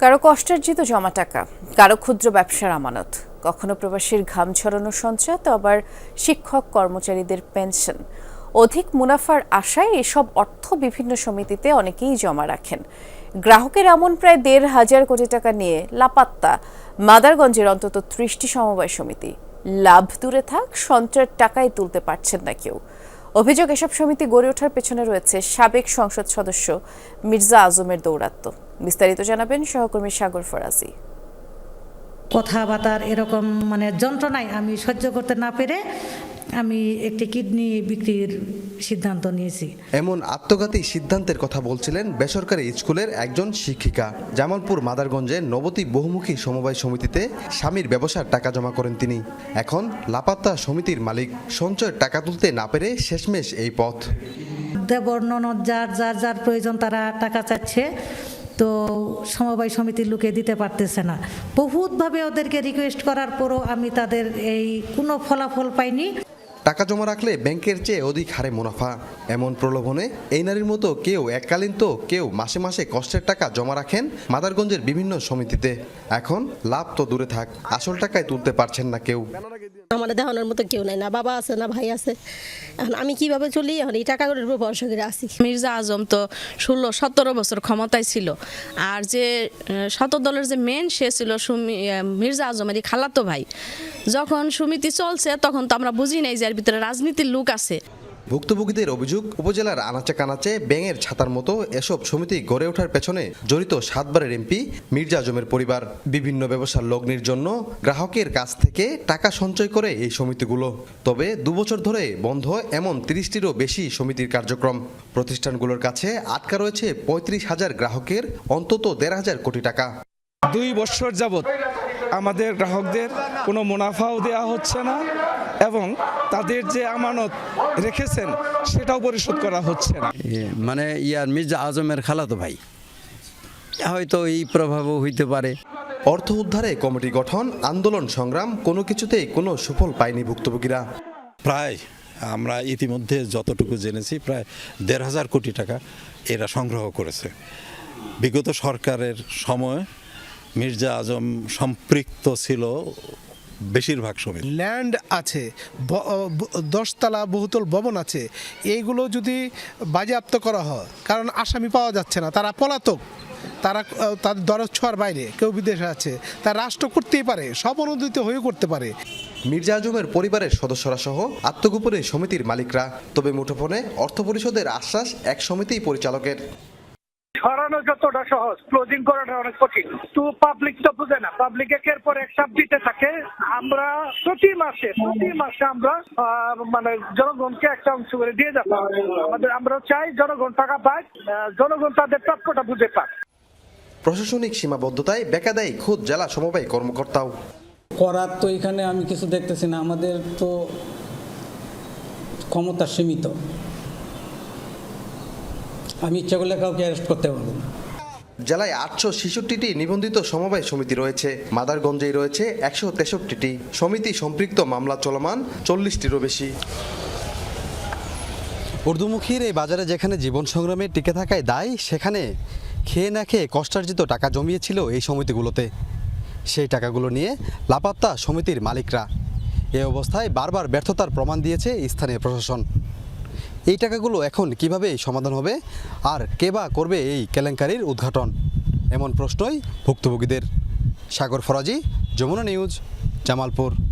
কারও কষ্টার্জিত জমা টাকা, কারও ক্ষুদ্র ব্যবসার আমানত। কখনো প্রবাসীর ঘাম ছড়ানো সঞ্চয় তো আবার শিক্ষক কর্মচারীদের পেনশন। অধিক মুনাফার আশায় এসব অর্থ বিভিন্ন সমিতিতে অনেকেই জমা রাখেন। গ্রাহকের এমন প্রায় দেড় হাজার কোটি টাকা নিয়ে লাপাত্তা। মাদারগঞ্জের অন্তত ত্রিশটি সমবায় সমিতি। লাভ দূরে থাক, সঞ্চয়ের টাকাই তুলতে পারছেন না কেউ। অভিযোগ, এসব সমিতি গড়ে ওঠার পেছনে রয়েছে সাবেক সংসদ সদস্য মির্জা আজমের দৌরাত্ম্য। বিস্তারিত জানাবেন সহকর্মী সাগর ফরাজি কথাবার্তার এরকম মানে যন্ত্রণায় আমি সহ্য করতে না পেরে আমি একটি কিডনি বিক্রির সিদ্ধান্ত নিয়েছি। এমন আত্মঘাতী সিদ্ধান্তের কথা বলছিলেন বেসরকারি স্কুলের একজন শিক্ষিকা। জামালপুর মাদারগঞ্জে নবতী বহুমুখী সমবায় সমিতিতে স্বামীর ব্যবসার টাকা জমা করেন তিনি। এখন লাপাত্তা সমিতির মালিক। সঞ্চয়ের টাকা তুলতে না পেরে শেষমেশ এই পথ। দেবর ননদ যার যার যার প্রয়োজন তারা টাকা চাচ্ছে তো সমবায় সমিতির লোকে দিতে পারতেছে না। বহুতভাবে ওদেরকে রিকোয়েস্ট করার পরও আমি তাদের এই কোনো ফলাফল পাইনি। টাকা জমা রাখলে ব্যাংকের চেয়ে অধিক হারে মুনাফা। এমন প্রলোভনে এই নারীর মতো কেউ এককালীন তো কেউ মাসে মাসে কষ্টের টাকা জমা রাখেন মাদারগঞ্জের বিভিন্ন সমিতিতে। এখন লাভ তো দূরে থাক, আসল টাকায় তুলতে পারছেন না কেউ। আমার দেখানোর মতো কেউ নাই, না বাবা আছে, না ভাই আছে। এখন আমি কীভাবে চলি? এখন এই টাকাগুলোর উপর ভরসা করে আসি মির্জা আজম তো ষোলো, সতেরো বছর ক্ষমতায় ছিল। আর যে শত দলের যে মেন সে ছিল সুমি মির্জা আজমেরই খালাতো ভাই। যখন সমিতি চলছে, তখন তো আমরা বুঝি নাই যে এর ভিতরে রাজনীতির লোক আছে। ভুক্তভোগীদের অভিযোগ, উপজেলার আনাচে কানাচে ব্যাঙের ছাতার মতো এসব সমিতি গড়ে ওঠার পেছনে জড়িত সাতবারের এমপি মির্জা আজমের পরিবার। বিভিন্ন ব্যবসার লগ্নির জন্য গ্রাহকের কাছ থেকে টাকা সঞ্চয় করে এই সমিতিগুলো। তবে দুবছর ধরে বন্ধ এমন তিরিশটিরও বেশি সমিতির কার্যক্রম। প্রতিষ্ঠানগুলোর কাছে আটকা রয়েছে পঁয়ত্রিশ হাজার গ্রাহকের, অন্তত দেড় হাজার কোটি টাকা। দুই বছর যাবৎ আমাদের গ্রাহকদের কোনো মুনাফাও দেওয়া হচ্ছে না এবং তাদের যে আমানত রেখেছেন সেটাও পরিশোধ করা হচ্ছে না। মানে ইয়ার মির্জা আজমের খালাতো ভাই। হয়তো এই প্রভাবও হইতে পারে। অর্থ উদ্ধারে কমিটি গঠন আন্দোলন সংগ্রাম কোনো কিছুতেই কোনো সুফল পায়নি ভুক্তভোগীরা। প্রায় আমরা ইতিমধ্যে যতটুকু জেনেছি প্রায় দেড় হাজার কোটি টাকা এরা সংগ্রহ করেছে। বিগত সরকারের সময় মির্জা আজম সম্পৃক্ত ছিল বেশিরভাগ সময়। ল্যান্ড আছে দশতলা বহুতল ভবন আছে এইগুলো যদি বাজেয়াপ্ত করা হয় কারণ আসামি পাওয়া যাচ্ছে না তারা পলাতক তারা তাদের দরজ ছোঁয়ার বাইরে কেউ বিদেশে আছে তারা রাষ্ট্র করতেই পারে সব অনুদিত হয়ে করতে পারে। মির্জা আজমের পরিবারের সদস্যরা সহ আত্মগোপনে সমিতির মালিকরা তবে মুঠোফোনে অর্থ পরিষদের আশ্বাস এক সমিতিই পরিচালকের। সরানো যতটা সহজ ক্লোজিং করাটা অনেক কঠিন। তো পাবলিক তো বুঝে না পাবলিক একের পর এক চাপ দিতে থাকে। আমরা প্রতি মাসে প্রতি মাসে আমরা মানে জনগণকে একটা অংশ করে দিয়ে যাব আমাদের আমরা চাই জনগণ টাকা পাক জনগণ তাদের প্রাপ্যটা বুঝে পাক। প্রশাসনিক সীমাবদ্ধতায় বেকাদায়ী খোদ জেলা সমবায় কর্মকর্তাও। করার তো এখানে আমি কিছু দেখতেছি না আমাদের তো ক্ষমতা সীমিত। আমি ইচ্ছা করলে কাউকে অ্যারেস্ট করতে পারব না। জেলায় আটশো ছেষট্টিটি নিবন্ধিত সমবায় সমিতি রয়েছে। মাদারগঞ্জেই রয়েছে একশো তেষট্টিটি। সমিতি সম্পৃক্ত মামলা চলমান চল্লিশটিরও বেশি। উর্দুমুখীর এই বাজারে যেখানে জীবন সংগ্রামে টিকে থাকায় দায় সেখানে খেয়ে না খেয়ে কষ্টার্জিত টাকা জমিয়েছিল এই সমিতিগুলোতে। সেই টাকাগুলো নিয়ে লাপাত্তা সমিতির মালিকরা। এ অবস্থায় বারবার ব্যর্থতার প্রমাণ দিয়েছে স্থানীয় প্রশাসন। এই টাকাগুলো এখন কীভাবে সমাধান হবে? আর কে বা করবে এই কেলেঙ্কারির উদ্ঘাটন? এমন প্রশ্নই ভুক্তভোগীদের। সাগর ফরাজি, যমুনা নিউজ, জামালপুর।